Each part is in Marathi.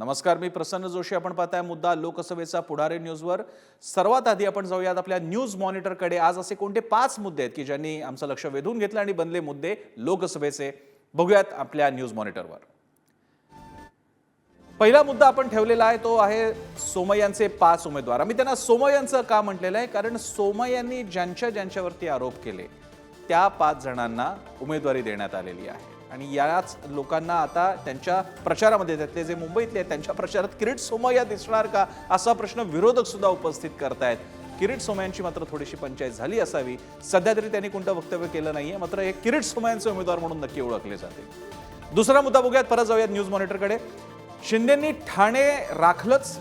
नमस्कार मी प्रसन्न जोशी. आपण पाहताय मुद्दा लोकसभेचा पुढारी न्यूजवर. सर्वात आधी आपण जाऊयात आपल्या न्यूज मॉनिटरकडे. आज असे कोणते पाच मुद्दे आहेत की ज्यांनी आमचं लक्ष वेधून घेतलं आणि बनले मुद्दे लोकसभेचे? बघूयात आपल्या न्यूज मॉनिटरवर. पहिला मुद्दा आपण ठेवलेला आहे तो आहे सोमय्यांचे पाच उमेदवार. आम्ही त्यांना सोमय्यांचं का म्हटलेलं आहे? कारण सोमय्यांनी ज्यांच्या ज्यांच्यावरती आरोप केले त्या पाच जणांना उमेदवारी देण्यात आलेली आहे. आणि याच लोकांना आता त्यांच्या प्रचारामध्ये त्यातले जे मुंबईतले आहेत त्यांच्या प्रचारात किरीट सोमय्या दिसणार का असा प्रश्न विरोधक सुद्धा उपस्थित करतायत. किरीट सोमयांची मात्र थोडीशी पंचायत झाली असावी. सध्या तरी त्यांनी कोणतं वक्तव्य केलं नाहीये. मात्र हे किरीट सोमयांचे उमेदवार म्हणून नक्की ओळखले जाते. दुसरा मुद्दा बघूयात. परत जाऊयात न्यूज मॉनिटरकडे शिंदेंनी ठाणे राखलंच.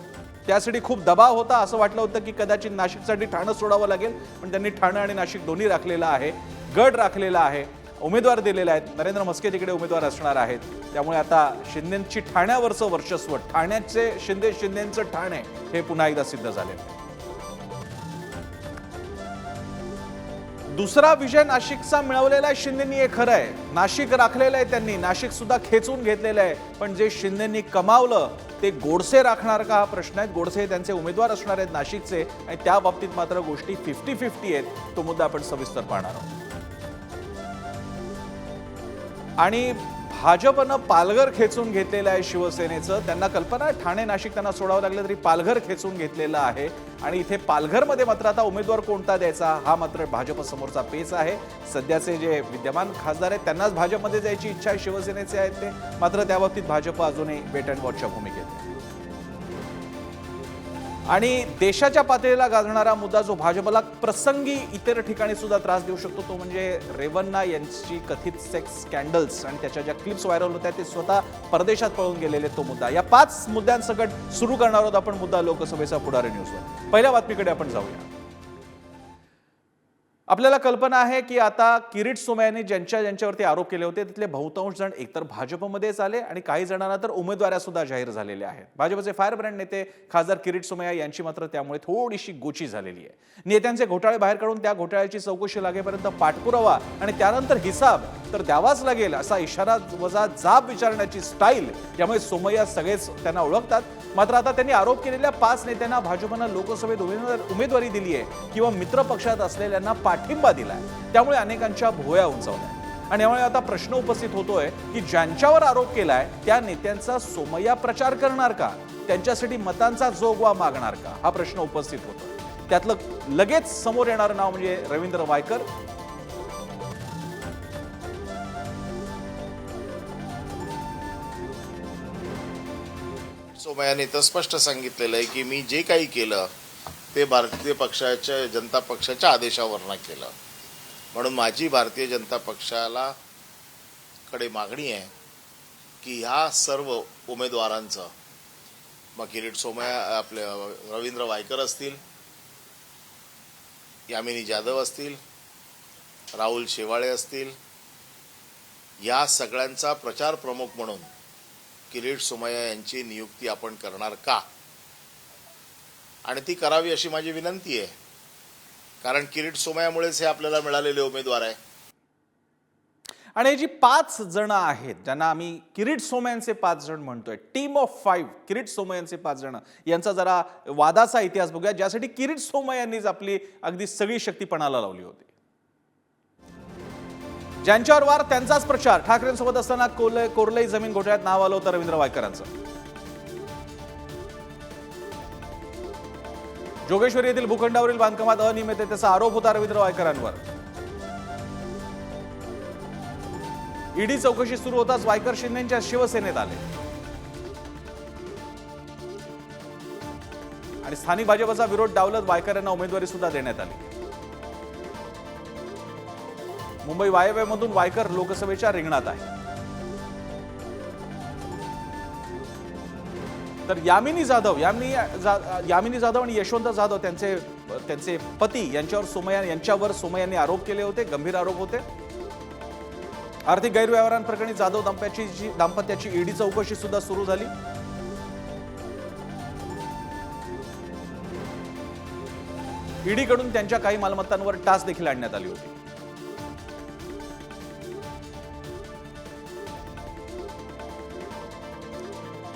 त्यासाठी खूप दबाव होता. असं वाटलं होतं की कदाचित नाशिकसाठी ठाणं सोडावं लागेल. पण त्यांनी ठाणं आणि नाशिक दोन्ही राखलेलं आहे. गड राखलेला आहे. उमेदवार दिलेले आहेत. नरेंद्र मस्के तिकडे उमेदवार असणार आहेत. त्यामुळे आता शिंदेची ठाण्यावरचं वर्चस्व ठाण्याचे शिंदे शिंदेचं ठाणे हे पुन्हा एकदा सिद्ध झालेलं आहे दुसरा विजय नाशिकचा मिळवलेला आहे शिंदेनी हे खरं आहे. नाशिक राखलेलं आहे त्यांनी. नाशिक सुद्धा खेचून घेतलेलं आहे. पण जे शिंदेनी कमावलं ते गोडसे राखणार का? हा प्रश्न आहे. गोडसे हे त्यांचे उमेदवार असणार आहेत नाशिकचे. आणि त्या बाबतीत मात्र गोष्टी फिफ्टी फिफ्टी आहेत. तो मुद्दा आपण सविस्तर पाहणार आहोत. आणि भाजपनं पालघर खेचून घेतलेलं आहे शिवसेनेचं. त्यांना कल्पना आहे ठाणे नाशिक त्यांना सोडावं लागलं तरी पालघर खेचून घेतलेलं आहे. आणि इथे पालघरमध्ये मात्र आता उमेदवार कोणता द्यायचा हा मात्र भाजपसमोरचा पेच आहे. सध्याचे जे विद्यमान खासदार आहेत त्यांनाच भाजपमध्ये जायची इच्छा आहे शिवसेनेचे आहेत ते. मात्र त्या बाबतीत भाजप अजूनही वेट अँड वॉचच्या भूमिकेत. आहे. आणि देशाच्या पातळीला गाजणारा मुद्दा जो भाजपला प्रसंगी इतर ठिकाणी सुद्धा त्रास देऊ शकतो तो म्हणजे रेवन्ना यांची कथित सेक्स स्कॅन्डल्स आणि त्याच्या ज्या क्लिप्स व्हायरल होत्या ते स्वतः परदेशात पळून गेलेले तो मुद्दा. या पाच मुद्द्यांसकट सुरू करणार आहोत आपण मुद्दा लोकसभेचा पुढारी न्यूजवर पहिल्या बातमीकडे आपण जाऊया. आपल्याला कल्पना आहे की आता किरीट सोमयाने ज्यांच्या ज्यांच्यावरती आरोप केले होते तिथले बहुतांश जण एकतर भाजपमध्येच आले आणि काही जणांना तर उमेदवाऱ्या सुद्धा जाहीर झालेल्या आहेत. भाजपचे फायर ब्रँड नेते खासदार किरीट सोमया यांची मात्र त्यामुळे थोडीशी गोची झालेली आहे. नेत्यांचे घोटाळे बाहेर काढून त्या घोटाळ्याची चौकशी लागेपर्यंत पाठपुरावा आणि त्यानंतर हिसाब तर द्यावाच लागेल असा इशारा वजा जाब विचारण्याची स्टाईल यामुळे सोमय्या सगळेच त्यांना ओळखतात. मात्र आता त्यांनी आरोप केलेल्या पाच नेत्यांना भाजपनं लोकसभेत उमेदवारी दिली आहे किंवा मित्रपक्षात असलेल्यांना पाठ पाठिंबा दिलाय. त्यामुळे अनेकांच्या भोया उंचावल्या. आणि यामुळे आता प्रश्न उपस्थित होतोय की ज्यांच्यावर आरोप केलाय त्या नेत्यांचा सोमय्या प्रचार करणार का? त्यांच्यासाठी मतांचा जोगवा मागणार का? हा प्रश्न उपस्थित होतो त्यातलं लगेच समोर येणारं नाव म्हणजे रवींद्र वायकर. सोमयाने तर स्पष्ट सांगितलेलं आहे की मी जे काही केलं ते भारतीय पक्षाच्या जनता पक्षाच्या आदेशावरनं केलं. म्हणून माझी भारतीय जनता पक्षाला कडे मागणी आहे की ह्या सर्व उमेदवारांचं मग किरीट सोमया आपले रवींद्र वायकर असतील यामिनी जाधव असतील राहुल शेवाळे असतील या सगळ्यांचा प्रचार प्रमुख म्हणून किरीट सोमय्या यांची नियुक्ती आपण करणार का? आणि ती करावी अशी माझी विनंती आहे. कारण किरीट सोमयामुळेच हे आपल्याला मिळालेले उमेदवार आहे. आणि जी पाच जण आहेत ज्यांना आम्ही किरीट सोमयांचे पाच जण म्हणतोय टीम ऑफ फाईव्ह किरीट सोमयांचे पाच जण यांचा जरा वादाचा इतिहास बघूया ज्यासाठी किरीट सोमयांनीच आपली अगदी सगळी शक्ती पणाला लावली होती. ज्यांच्यावर वार त्यांचाच प्रचार ठाकरेंसोबत असताना कोले कोरलई जमीन घोटाळ्यात नाव आलं होतं रवींद्र वायकरांचं. जोगेश्वरी येथील भूखंडावरील बांधकामात अनियमिततेचा आरोप होता रवींद्र वायकरांवर. ईडी चौकशी सुरू होताच वायकर शिंदेच्या शिवसेनेत आले. आणि स्थानिक भाजपचा विरोध डावलत वायकर यांना उमेदवारी सुद्धा देण्यात आली. मुंबई वायव्यमधून वायकर लोकसभेच्या रिंगणात आहे तर यामिनी जाधव यांनी जा- यामिनी जाधव आणि यशवंत जाधव त्यांचे त्यांचे पती यांच्यावर सोमया यांच्यावर सोमयांनी आरोप केले होते गंभीर आरोप होते. आर्थिक गैरव्यवहारांप्रकरणी जाधव दाम्प्याची जी दाम्पत्याची ईडी चौकशी सुद्धा सुरू झाली. ईडीकडून त्यांच्या काही मालमत्तांवर टास देखील आणण्यात आली होती.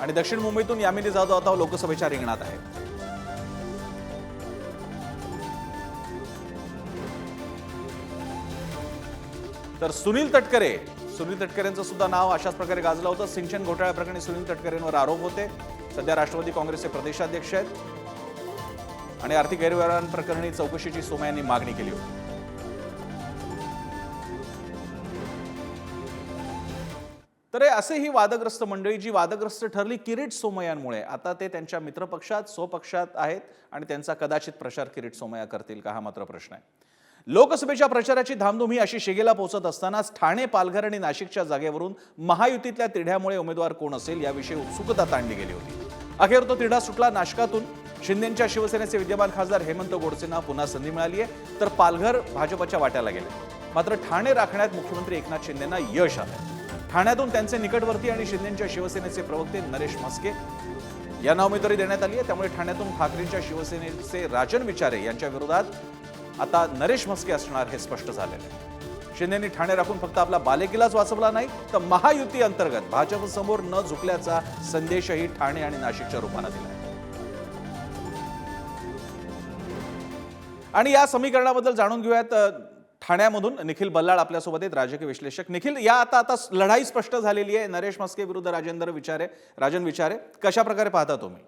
आणि दक्षिण मुंबईतून यामिनी जाधव आता लोकसभेच्या रिंगणात आहे तर सुनील तटकरे सुनील तटकरेंचं सुद्धा नाव अशाच प्रकारे गाजलं होतं. सिंचन घोटाळ्याप्रकरणी सुनील तटकरेंवर आरोप होते. सध्या राष्ट्रवादी काँग्रेसचे प्रदेशाध्यक्ष आहेत. आणि आर्थिक गैरव्यवहारांप्रकरणी चौकशीची सोमयांनी मागणी केली होती. असे ही वादग्रस्त मंडळी जी वादग्रस्त ठरली किरीट सोमयांमुळे आता ते त्यांच्या मित्रपक्षात स्वपक्षात आहेत आणि त्यांचा कदाचित प्रचार किरीट सोमया करतील का हा मात्र प्रश्न आहे. लोकसभेच्या प्रचाराची धामधूम ही अशी शिगेला पोहोचत असतानाच ठाणे पालघर आणि नाशिकच्या जागेवरून महायुतीतल्या तिढ्यामुळे उमेदवार कोण असेल याविषयी उत्सुकता ताणली गेली होती. अखेर तो तिढा सुटला नाशकातून. शिंदेच्या शिवसेनेचे विद्यमान खासदार हेमंत गोडसेंना पुन्हा संधी मिळाली आहे. तर पालघर भाजपच्या वाट्याला गेले. मात्र ठाणे राखण्यात मुख्यमंत्री एकनाथ शिंदेना यश आलं ठाण्यातून त्यांचे निकटवर्ती आणि शिंदेच्या शिवसेनेचे प्रवक्ते नरेश म्हस्के यांना उमेदवारी देण्यात आली आहे. त्यामुळे ठाण्यातून ठाकरेंच्या शिवसेनेचे राजन विचारे यांच्या विरोधात आता नरेश म्हस्के असणार हे स्पष्ट झालेलं आहे. शिंदेनी ठाणे राखून फक्त आपला बालेकिल्लाच वाचवला नाही तर महायुती अंतर्गत भाजपसमोर न झुकल्याचा संदेशही ठाणे आणि नाशिकच्या रूपानं दिला आणि या समीकरणाबद्दल जाणून घेऊयात. ठाण्यामधून निखिल बल्लाळ आपल्यासोबत आहेत राजकीय विश्लेषक. निखिल या आता आता लढाई स्पष्ट झालेली आहे. नरेश मस्के विरुद्ध राजेंद्र विचारे राजन विचारे कशा प्रकारे पाहता तुम्ही?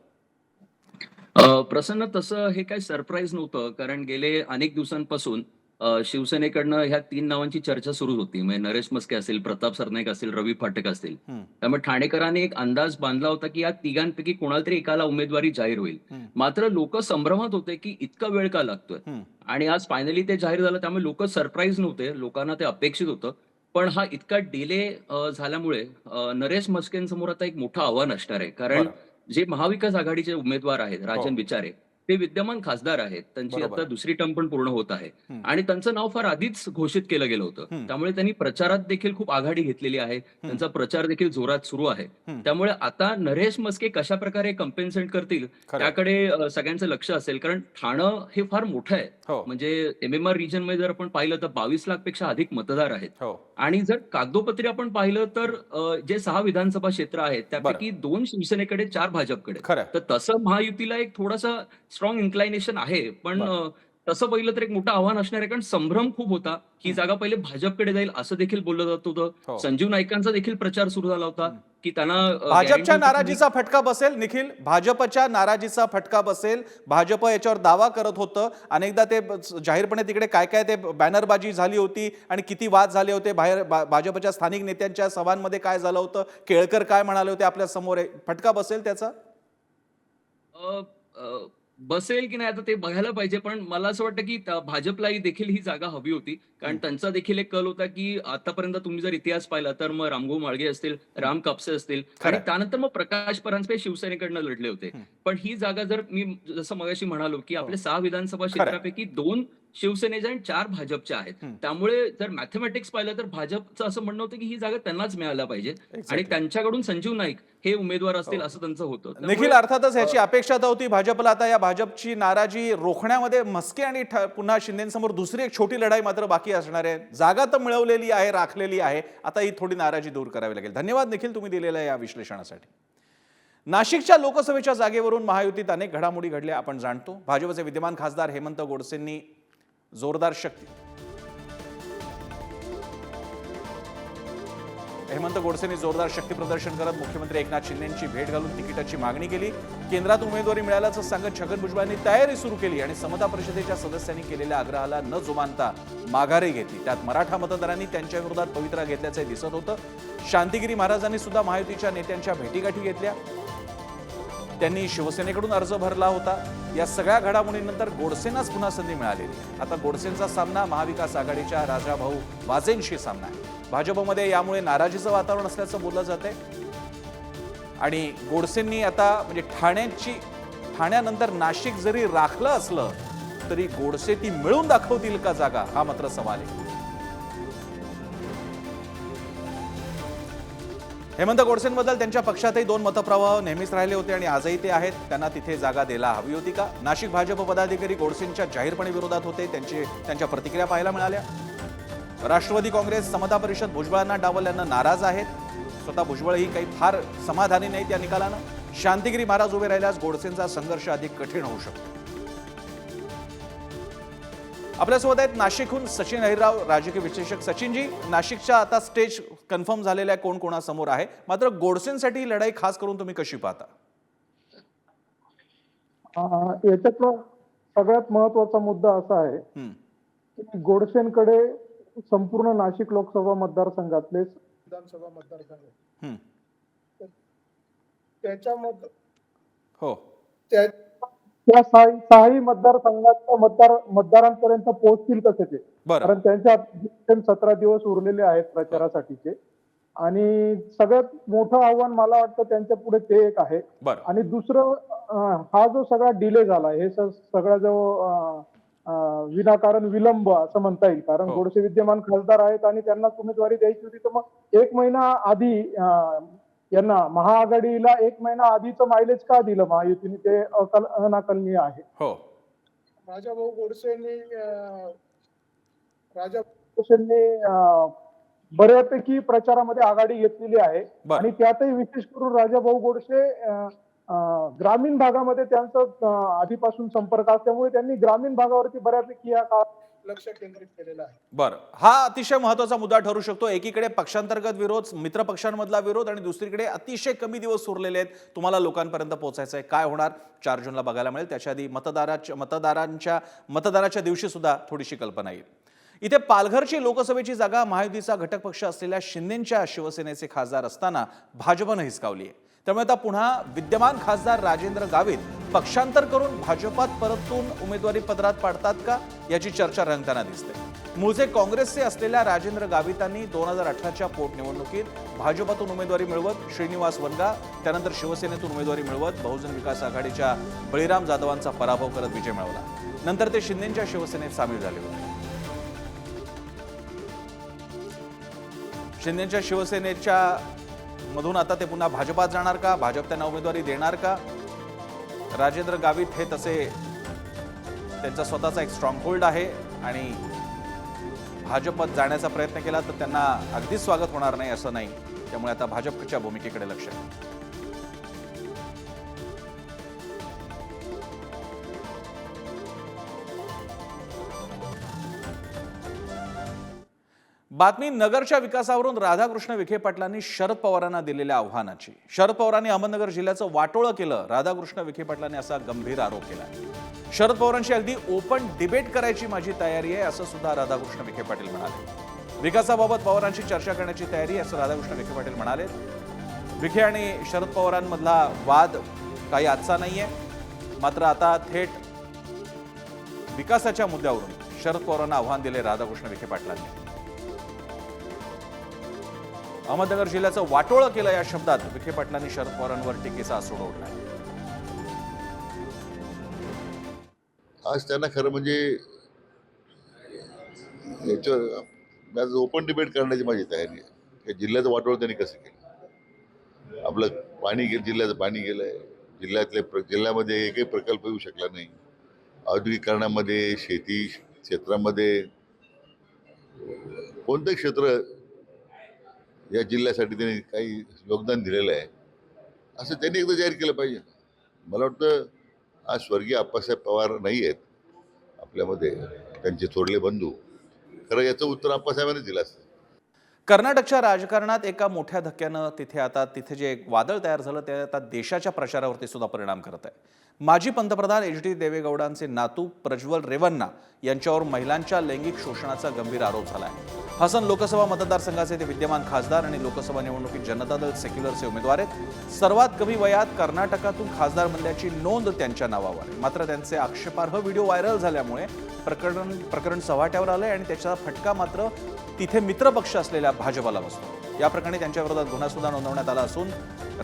प्रसन्न तसं हे काही सरप्राईज नव्हतं कारण गेले अनेक दिवसांपासून शिवसेनेकडनं ह्या तीन नावांची चर्चा सुरू होती म्हणजे नरेश मस्के असेल प्रताप सरनाईक असेल रवी फाटक असतील. त्यामुळे ठाणेकरांनी एक अंदाज बांधला होता की या तिघांपैकी कोणाला तरी एकाला उमेदवारी जाहीर होईल. मात्र लोक संभ्रमात होते की इतका वेळ का लागतोय. आणि आज फायनली ते जाहीर झालं त्यामुळे लोक सरप्राईज नव्हते लोकांना ते अपेक्षित होतं पण हा इतका डिले झाल्यामुळे नरेश मस्केंसमोर आता एक मोठं आव्हान असणार आहे कारण. जे महाविकास आघाडीचे उमेदवार आहेत राजन हो. विचारे ते विद्यमान खासदार आहेत. त्यांची आता. दुसरी टर्म पण पूर्ण होत आहे. आणि त्यांचं नाव फार आधीच घोषित केलं गेलं होतं. त्यामुळे त्यांनी प्रचारात देखील खूप आघाडी घेतलेली आहे. त्यांचा प्रचार देखील जोरात सुरू आहे. त्यामुळे आता नरेश मस्के कशा प्रकारे कम्पेन्सेट करतील. त्याकडे सगळ्यांचं लक्ष असेल. कारण ठाणं हे फार मोठं आहे. हो. म्हणजे एम एम आर रिजनमध्ये जर आपण पाहिलं तर बावीस लाखपेक्षा अधिक मतदार आहेत. हो. आणि जर कागदोपत्री आपण पाहिलं तर जे सहा विधानसभा क्षेत्र आहेत त्यापैकी दोन शिवसेनेकडे चार भाजपकडे. तर तसं महायुतीला एक थोडासा स्ट्रॉंग इन्क्लायनेशन आहे. पण तसं पाहिलं तर एक मोठं आव्हान असणार आहे. कारण संभ्रम खूप होता. ही जागा पहिले भाजपकडे जाईल असं देखील बोललं जात हो. होतं संजीव नाईकांचा देखील प्रचार सुरू झाला होता की त्यांना भाजपच्या नाराजीचा फटका बसेल निखिल. भाजपच्या नाराजीचा फटका बसेल. भाजप याच्यावर दावा करत होतं. अनेकदा ते जाहीरपणे तिकडे काय काय ते बॅनरबाजी झाली होती आणि किती वाद झाले होते. बाहेर भाजपच्या स्थानिक नेत्यांच्या सभांमध्ये काय झालं होतं? केळकर काय म्हणाले होते आपल्यासमोर. फटका बसेल त्याचा? बसेल की नाही आता ते बघायला पाहिजे पण मला असं वाटतं की भाजपलाही देखील ही जागा हवी होती कारण त्यांचा देखील एक कल होता की आतापर्यंत तुम्ही जर इतिहास पाहिला तर मग रामभाऊ माळगे असतील राम कापसे असतील. आणि त्यानंतर मग प्रकाश परांजपे शिवसेनेकडनं लढले होते. पण ही जागा जर मी जसं मगाशी म्हणालो की आपले सहा विधानसभा. क्षेत्रापैकी दोन शिवसेनेच्या आणि चार भाजपच्या आहेत. त्यामुळे जर मॅथमॅटिक्स पाहिलं तर भाजपचं असं म्हणणं होतं की ही जागा त्यांनाच मिळायला पाहिजे. आणि. त्यांच्याकडून संजीव नाईक हे उमेदवार असतील असं त्यांचं होतं. निखिल अर्थातच ह्याची अपेक्षा तर होती भाजपला आता या भाजपची नाराजी रोखण्यामध्ये मस्के आणि पुन्हा शिंदेसमोर दुसरी एक छोटी लढाई मात्र बाकी असणार आहे. जागा तर मिळवलेली आहे राखलेली आहे. आता ही थोडी नाराजी दूर करावी लागेल. धन्यवाद निखिल तुम्ही दिलेल्या या विश्लेषणासाठी. नाशिकच्या लोकसभेच्या जागेवरून महायुतीत अनेक घडामोडी घडल्या आपण जाणतो. भाजपचे विद्यमान खासदार हेमंत गोडसेंनी जोरदार शक्ती. हेमंत गोडसेंनी जोरदार शक्ती प्रदर्शन करत मुख्यमंत्री एकनाथ शिंदेची भेट घालून तिकिटाची मागणी केली. केंद्रात उमेदवारी मिळाल्याचं सांगत छगन भुजबळांनी तयारी सुरू केली आणि समता परिषदेच्या सदस्यांनी केलेल्या आग्रहाला न जुमानता माघारी घेतली. त्यात मराठा मतदारांनी त्यांच्या विरोधात पवित्रा घेतल्याचे दिसत होतं. शांतिगिरी महाराजांनी सुद्धा महायुतीच्या नेत्यांच्या भेटीगाठी घेतल्या. त्यांनी शिवसेनेकडून अर्ज भरला होता. या सगळ्या घडामोडींनंतर गोडसेंनाच पुन्हा संधी मिळालेली आता गोडसेंचा सामना महाविकास आघाडीच्या राजाभाऊ वाजेंशी सामना आहे. भाजपमध्ये यामुळे नाराजीचं वातावरण असल्याचं बोललं जात आहे आणि गोडसेंनी आता म्हणजे ठाण्याची ठाण्यानंतर नाशिक जरी राखलं असलं तरी गोडसे ती मिळून दाखवतील का जागा? हा मात्र सवाल आहे. हेमंत गोडसेंबद्दल त्यांच्या पक्षातही दोन मतप्रवाह नेहमीच राहिले होते आणि आजही ते आहेत. त्यांना तिथे जागा द्यायला हवी होती का? नाशिक भाजप पदाधिकारी गोडसेंच्या जाहीरपणे विरोधात होते. त्यांचे त्यांच्या प्रतिक्रिया पाहायला मिळाल्या. राष्ट्रवादी काँग्रेस समता परिषद भुजबळांना डावलल्यानं नाराज आहेत. स्वतः भुजबळही काही फार समाधानी नाहीत या निकालानं. शांतिगिरी महाराज उभे राहिल्यास गोडसेंचा संघर्ष अधिक कठीण होऊ शकतो. आपल्यासोबत आहेत नाशिकहून सचिन अहिरराव राजकीय विश्लेषक सचिनजी. नाशिकच्या आता स्टेज कन्फर्म झालेल्या कोण कोणासमोर आहे? मात्र गोडसेंसाठी ही लढाई खास करून तुम्ही कशी पाहता? याच्यातला सगळ्यात महत्त्वाचा मुद्दा असा आहे की गोडसेंकडे संपूर्ण नाशिक लोकसभा मतदारसंघातले विधानसभा मतदारसंघ. त्याच्यामध्ये हो. त्या त्या सहा- सहाही मतदारसंघाच्या मतदार मतदारांपर्यंत पोहोचतील कसे ते? कारण त्यांच्या सतरा दिवस उरलेले आहेत प्रचारासाठीचे. आणि सगळ्यात मोठं आव्हान मला वाटतं त्यांच्या पुढे ते एक आहे. आणि दुसरं हा जो सगळा डिले झाला हे सगळा जो विनाकारण विलंब असं म्हणता येईल. कारण हो. गोडसे विद्यमान खासदार आहेत आणि त्यांना उमेदवारी द्यायची होती तर मग एक महिना आधी यांना महाआघाडीला एक महिना आधीचं मायलेज का दिलं महायुतीने? ते अकल अनाकलनीय आहे. हो. राजाभाऊ गोडसेंनी राजा गोडसेंनी बऱ्यापैकी प्रचारामध्ये आघाडी घेतलेली आहे. आणि त्यातही विशेष करून राजाभाऊ गोडसे अं, अं, ग्रामीण भागामध्ये त्यांचा आधीपासून संपर्क असल्यामुळे त्यांनी ग्रामीण भागावरती बऱ्यापैकी या काळात लक्ष केंद्रित केलेलं आहे. बरं. हा अतिशय महत्त्वाचा मुद्दा ठरू शकतो. एकीकडे पक्षांतर्गत विरोध मित्र पक्षांमधला विरोध आणि दुसरीकडे अतिशय कमी दिवस उरलेले आहेत. तुम्हाला लोकांपर्यंत पोहोचायचं आहे काय होणार? चार जूनला बघायला मिळेल. त्याच्या आधी मतदाराच्या मतदारांच्या मतदानाच्या दिवशी सुद्धा थोडीशी कल्पना येईल. इथे पालघरची लोकसभेची जागा महायुतीचा घटक पक्ष असलेल्या शिंदेच्या शिवसेनेचे खासदार असताना भाजपनं हिसकावली आहे. त्यामुळे आता पुन्हा विद्यमान खासदार राजेंद्र गावित पक्षांतर करून भाजपात परतून उमेदवारी पदरात पाडतात का याची चर्चा रंगताना दिसते. मूळचे काँग्रेसचे असलेल्या राजेंद्र गावितांनी दोन हजार अठराच्या पोटनिवडणुकीत भाजपातून उमेदवारी मिळवत श्रीनिवास वनगा त्यानंतर शिवसेनेतून उमेदवारी मिळवत बहुजन विकास आघाडीच्या बळीराम जाधवांचा पराभव करत विजय मिळवला. नंतर ते शिंदेच्या शिवसेनेत सामील झाले होते. शिंदेच्या शिवसेनेच्या मधून आता ते पुन्हा भाजपात जाणार का? भाजप त्यांना उमेदवारी देणार का? राजेंद्र गावित हे तसे त्यांचा स्वतःचा एक स्ट्रॉंग होल्ड आहे आणि भाजपात जाण्याचा प्रयत्न केला तर त्यांना अगदीच स्वागत होणार नाही असं नाही. त्यामुळे आता भाजपच्या भूमिकेकडे लक्ष बातमी नगरच्या विकासावरून राधाकृष्ण विखे पाटलांनी शरद पवारांना दिलेल्या आव्हानाची. शरद पवारांनी अहमदनगर जिल्ह्याचं वाटोळं केलं. राधाकृष्ण विखे पाटलांनी असा गंभीर आरोप केला. शरद पवारांशी अगदी ओपन डिबेट करायची माझी तयारी आहे असं सुद्धा राधाकृष्ण विखे पाटील म्हणाले. विकासाबाबत पवारांशी चर्चा करण्याची तयारी असं राधाकृष्ण विखे पाटील म्हणाले. विखे आणि शरद पवारांमधला वाद काही आजचा नाहीये. मात्र आता थेट विकासाच्या मुद्द्यावरून शरद पवारांना आव्हान दिले राधाकृष्ण विखे पाटलांनी. अहमदनगर जिल्ह्याचं वाटोळं केलं या शब्दात विखे पाटलांनी शरद पवारांवर टीकेचा सूड ओढला. आज त्यांना खरं म्हणजे याच्यावर ओपन डिबेट करण्याची माझी तयारी आहे. जिल्ह्याचं वाटोळ त्यांनी कसं केलं? आपलं पाणी गेलं जिल्ह्याचं पाणी गेलं आहे जिल्ह्यातले प्र जिल्ह्यामध्ये एकही प्रकल्प येऊ शकला नाही. औद्योगिकरणामध्ये शेती क्षेत्रामध्ये कोणतं क्षेत्र या जिल्ह्यासाठी त्यांनी काही योगदान दिलेलं आहे. असं त्यांनी एकदा जाहीर केलं पाहिजे. मला वाटतं आज स्वर्गीय आप्पासाहेब पवार नाही आहेत आपल्यामध्ये. त्यांचे थोरले बंधू. खरं याचं उत्तर आप्पासाहेबांनी दिलं असतं. कर्नाटकच्या राजकारणात एका मोठ्या धक्क्यानं तिथे आता तिथे जे एक वादळ तयार झालं ते आता देशाच्या प्रचारावरती सुद्धा परिणाम करत आहे. माजी पंतप्रधान एच डी देवेगौडांचे नातू प्रज्वल रेवन्ना यांच्यावर महिलांच्या लैंगिक शोषणाचा गंभीर आरोप झाला आहे हसन लोकसभा मतदारसंघाचे ते विद्यमान खासदार आणि लोकसभा निवडणुकीत जनता दल सेक्युलरचे उमेदवार आहेत. सर्वात कमी वयात कर्नाटकातून खासदार बनल्याची नोंद त्यांच्या नावावर आहे. मात्र त्यांचे आक्षेपार्ह व्हिडिओ व्हायरल झाल्यामुळे प्रकरण प्रकरण सव्वाट्यावर आलं आहे आणि त्याचा फटका मात्र तिथे मित्रपक्ष असलेल्या भाजपाला बसतो. या प्रकरणी त्यांच्या विरोधात गुन्हा सुद्धा नोंदवण्यात आला असून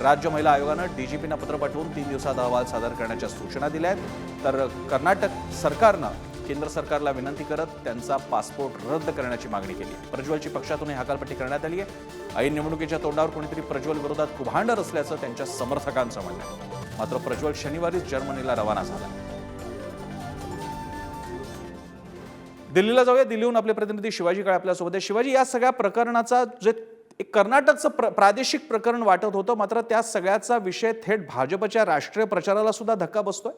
राज्य महिला आयोगानं डीजीपींना पत्र पाठवून तीन दिवसात अहवाल सादर करण्याच्या सूचना दिल्या आहेत. तर कर्नाटक सरकारनं केंद्र सरकारला विनंती करत त्यांचा पासपोर्ट रद्द करण्याची मागणी केली प्रज्वलची पक्षातून हकालपट्टी करण्यात आली आहे. ऐन निवडणुकीच्या तोंडावर कोणीतरी प्रज्वल विरोधात कुभांडर असल्याचं त्यांच्या समर्थकांचं म्हणणं आहे. मात्र प्रज्वल शनिवारीच जर्मनीला रवाना झाला. दिल्लीला जाऊया. दिल्लीहून आपले प्रतिनिधी शिवाजी काळे आपल्यासोबत आहे शिवाजी या सगळ्या प्रकरणाचा जे एक कर्नाटकचं प्र प्रादेशिक प्रकरण वाटत होतं मात्र त्या सगळ्याचा विषय थेट भाजपच्या राष्ट्रीय प्रचाराला सुद्धा धक्का बसतोय?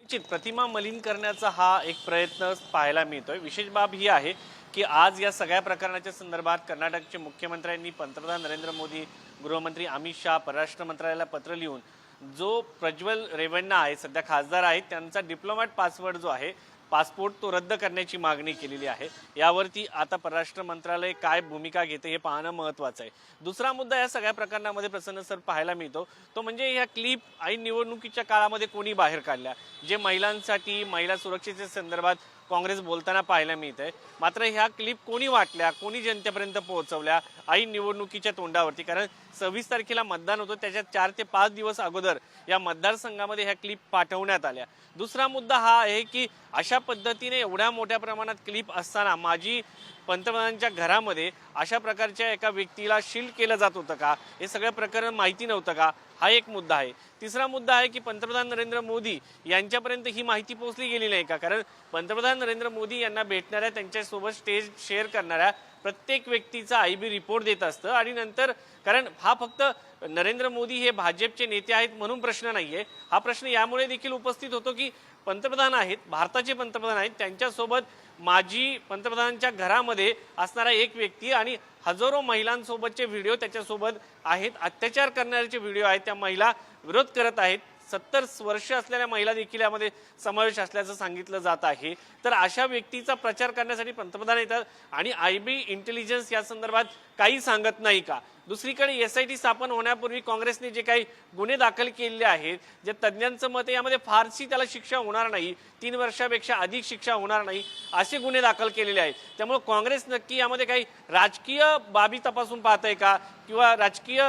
निश्चित. प्रतिमा मलिन करण्याचा हा एक प्रयत्न पाहायला मिळतोय. विशेष बाब ही आहे की आज या सगळ्या प्रकरणाच्या संदर्भात कर्नाटकचे मुख्यमंत्र्यांनी पंतप्रधान नरेंद्र मोदी गृहमंत्री अमित शहा परराष्ट्र मंत्रालयाला पत्र लिहून जो प्रज्वल रेवण्णा आहे सध्या खासदार आहेत त्यांचा डिप्लोमॅट पासवर्ड जो आहे पासपोर्ट तो रद्द करण्याची मागणी केलेली आहे. यावरती आता परराष्ट्र मंत्रालय काय भूमिका घेते हे पाहणं महत्त्वाचं आहे. दुसरा मुद्दा या सगळ्या प्रकरणामध्ये प्रसन्न सर पाहायला मिळतो. तो म्हणजे ह्या क्लिप ऐन निवडणुकीच्या काळामध्ये कोणी बाहेर काढल्या? जे महिलांसाठी महिला सुरक्षेच्या संदर्भात काँग्रेस बोलताना पाहायला मिळत मात्र ह्या क्लिप कोणी वाटल्या कोणी जनतेपर्यंत पोहोचवल्या ऐन निवडणुकीच्या तोंडावरती? कारण सव्वीस तारखेला मतदान होतं त्याच्यात चार ते पाच दिवस अगोदर या मतदारसंघामध्ये ह्या क्लिप पाठवण्यात आल्या. दुसरा मुद्दा हा आहे की अशा पद्धतीने एवढ्या मोठ्या प्रमाणात क्लिप असताना माझी पंतप्रधानांच्या घरामध्ये अशा प्रकारच्या एका व्यक्तीला शील्ड केलं जात होतं का? हे सगळं प्रकरण माहिती नव्हतं का? हा एक मुद्दा आहे. तिसरा मुद्दा आहे की पंतप्रधान नरेंद्र मोदी यांच्यापर्यंत ही माहिती पोहोचली गेली नाही का? कारण पंतप्रधान नरेंद्र मोदी यांना भेटणाऱ्या त्यांच्यासोबत स्टेज शेअर करणाऱ्या प्रत्येक व्यक्तीचा आय बी रिपोर्ट देत असतं. आणि नंतर कारण हा फक्त नरेंद्र मोदी हे भाजपचे नेते आहेत म्हणून प्रश्न नाहीये. हा प्रश्न यामुळे देखील उपस्थित होतो की पंतप्रधान आहेत भारताचे पंतप्रधान आहेत त्यांच्यासोबत माजी पंतप्रधानांच्या घरामध्ये असणारा एक व्यक्ती आणि हजारो महिलांसोबतचे व्हिडिओ त्याच्यासोबत आहेत अत्याचार करणाऱ्याचे व्हिडिओ आहेत त्या महिला विरोध करत आहेत. सत्तर वर्ष असलेल्या महिला देखील यामध्ये समावेश असल्याचं सांगितलं जात आहे. तर अशा व्यक्तीचा प्रचार करण्यासाठी पंतप्रधान येतात आणि आय बी इंटेलिजन्स या संदर्भात काही सांगत नाही का? दुसरीकडे एस आय टी स्थापन होण्यापूर्वी काँग्रेसने जे काही गुन्हे दाखल केलेले आहेत जे तज्ज्ञांचं मत आहे यामध्ये फारशी त्याला शिक्षा होणार नाही. तीन वर्षापेक्षा अधिक शिक्षा होणार नाही असे गुन्हे दाखल केलेले आहेत. त्यामुळे काँग्रेस नक्की यामध्ये काही राजकीय बाबी तपासून पाहत आहे का? किंवा राजकीय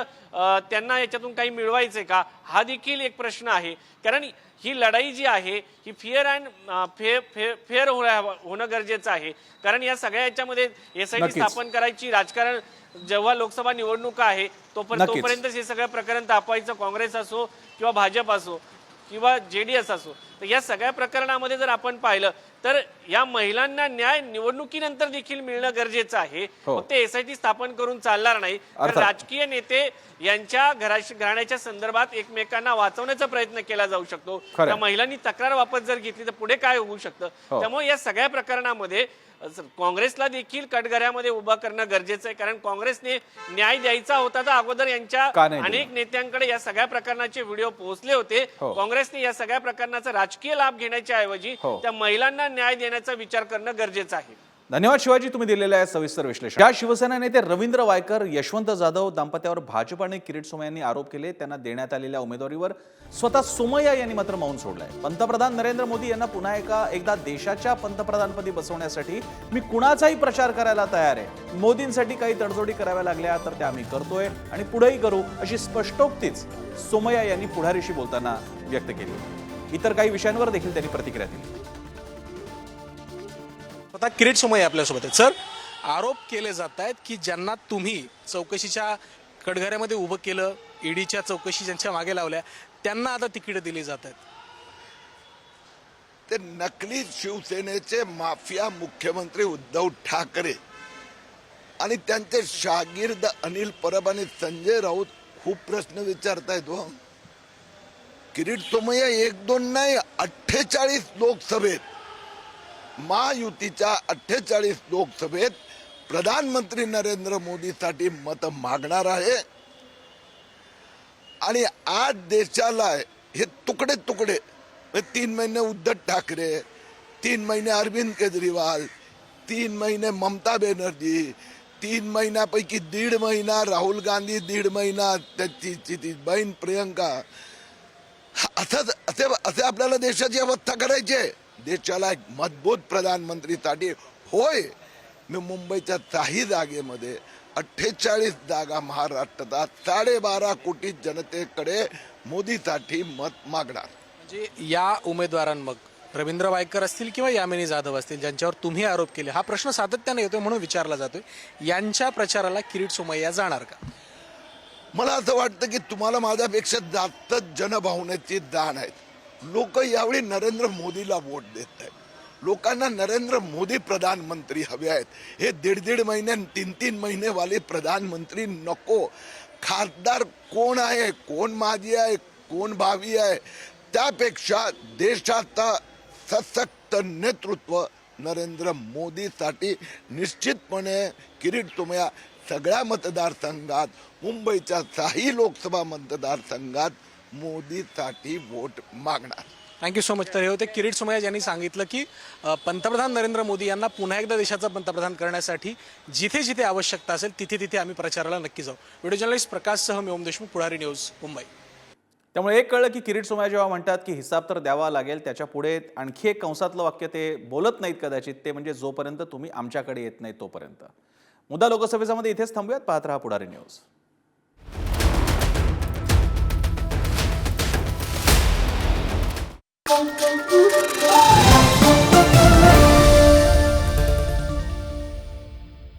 त्यांना याच्यातून काही मिळवायचं आहे का? हा देखील एक प्रश्न आहे. कारण ही लढाई जी आहे ही फिअर अँड फेअर फेअर होणं गरजेचं आहे कारण या सगळ्या याच्यामध्ये एस आय टी नक्कीच. स्थापन करायची राजकारण जेव्हा लोकसभा निवडणुका आहे तोपर्यंत नक्कीच. तोपर्यंत हे सगळं प्रकरण तापायचं काँग्रेस असो किंवा भाजप असो किंवा जे डी एस असो तर या सगळ्या प्रकरणामध्ये जर आपण पाहिलं तर या महिलांना न्याय निवडणुकीनंतर देखील मिळणं गरजेचं आहे हो. फक्त एस आय टी स्थापन करून चालणार नाही तर. राजकीय नेते यांच्या घराशी घराण्याच्या संदर्भात एकमेकांना वाचवण्याचा प्रयत्न केला जाऊ शकतो. त्या महिलांनी तक्रार वापस जर घेतली तर पुढे काय होऊ शकतं हो. त्यामुळे या सगळ्या प्रकरणामध्ये काँग्रेसला देखील कटघऱ्यामध्ये उभं करणं गरजेचं आहे कारण काँग्रेसने न्याय द्यायचा होता तर अगोदर यांच्या? अनेक नेत्यांकडे या सगळ्या प्रकरणाचे व्हिडिओ पोहोचले होते हो. काँग्रेसने या सगळ्या प्रकरणाचा राजकीय लाभ घेण्याच्या ऐवजी हो. त्या महिलांना न्याय देण्याचा विचार करणं गरजेचं आहे धन्यवाद शिवाजी तुम्ही दिलेल्या आहे सविस्तर विश्लेषण. या शिवसेना नेते रवींद्र वायकर यशवंत जाधव दाम्पत्यावर भाजप आणि किरीट सोमय्या यांनी आरोप केले त्यांना देण्यात आलेल्या उमेदवारीवर स्वतः सोमय्या यांनी मात्र मौन सोडलंय. पंतप्रधान नरेंद्र मोदी यांना पुन्हा एका एकदा देशाच्या पंतप्रधानपदी बसवण्यासाठी मी कुणाचाही प्रचार करायला तयार आहे. मोदींसाठी काही तडजोडी कराव्या लागल्या तर त्या आम्ही करतोय आणि पुढेही करू अशी स्पष्टोक्तीच सोमय्या यांनी पुढारीशी बोलताना व्यक्त केली. इतर काही विषयांवर देखील त्यांनी प्रतिक्रिया दिली. स्वतः किरीट सोमय्या आपल्यासोबत आहेत. सर आरोप केले जात आहेत की ज्यांना तुम्ही चौकशीच्या कडघऱ्यामध्ये उभं केलं ईडीच्या चौकशी ज्यांच्या मागे लावल्या त्यांना आता तिकीट दिली जात आहेत. ते नकली शिवसेनेचे माफिया मुख्यमंत्री उद्धव ठाकरे आणि त्यांचे शागिर्द अनिल परब आणि संजय राऊत खूप प्रश्न विचारतायत हो. किरीट सोमय्या एक दोन नाही अठ्ठेचाळीस लोकसभेत महायुतीच्या अठ्ठेचाळीस लोकसभेत प्रधानमंत्री नरेंद्र मोदीसाठी मत मागणार आहे. आणि आज देशाला हे तुकडे तुकडे तीन महिने उद्धव ठाकरे तीन महिने अरविंद केजरीवाल तीन महिने ममता बॅनर्जी तीन महिन्यापैकी दीड महिना राहुल गांधी दीड महिना त्याची ती बहीण प्रियंका. असंच असे असे आपल्याला देशाची अवस्था करायची आहे. देशाला एक मजबूत प्रधानमंत्रीसाठी होय. मी मुंबईच्या काही जागेमध्ये अठ्ठेचाळीस जागा महाराष्ट्रात साडेबारा कोटी जनतेकडे मोदीसाठी मत मागणार. म्हणजे या उमेदवारां मग रवींद्र वायकर असतील किंवा यामिनी जाधव असतील ज्यांच्यावर तुम्ही आरोप केले हा प्रश्न सातत्याने येतोय म्हणून विचारला जातोय. यांच्या प्रचाराला किरीट सोमय्या जाणार का? मला असं वाटतं की तुम्हाला माझ्यापेक्षा जास्त जनभावनेची जाण आहे लोक यावेळी नरेंद्र मोदीला वोट देत आहेत. लोकांना नरेंद्र मोदी प्रधानमंत्री हवे आहेत. हे दीड दीड महिने तीन तीन महिनेवाले प्रधानमंत्री नको. खासदार कोण आहे कोण माजी आहे कोण भावी आहे त्यापेक्षा देशाचा सशक्त नेतृत्व नरेंद्र मोदीसाठी निश्चितपणे किरीट तुम्या सगळ्या मतदारसंघात मुंबईच्या साही लोकसभा मतदारसंघात मोदीसाठी वोट मागणार. थँक्यू सो मच तर हे होते किरीट सोमय्या यांनी सांगितलं की पंतप्रधान नरेंद्र मोदी यांना पुन्हा एकदा देशाचा पंतप्रधान करण्यासाठी जिथे जिथे आवश्यकता असेल तिथे तिथे आम्ही प्रचाराला नक्की जाऊ. व्हिडिओ जर्नलिस्ट प्रकाशसह मी ओम देशमुख पुढारी न्यूज मुंबई. त्यामुळे एक कळलं की किरीट सोमय्या जेव्हा म्हणतात की हिसाब तर द्यावा लागेल त्याच्या पुढे आणखी एक कंसातलं वाक्य ते बोलत नाहीत कदाचित ते म्हणजे जोपर्यंत तुम्ही आमच्याकडे येत नाही तोपर्यंत. मुद्दा लोकसभेचा मध्ये इथेच थांबूयात. पाहत रहा Pudhari news. Oh, oh, oh.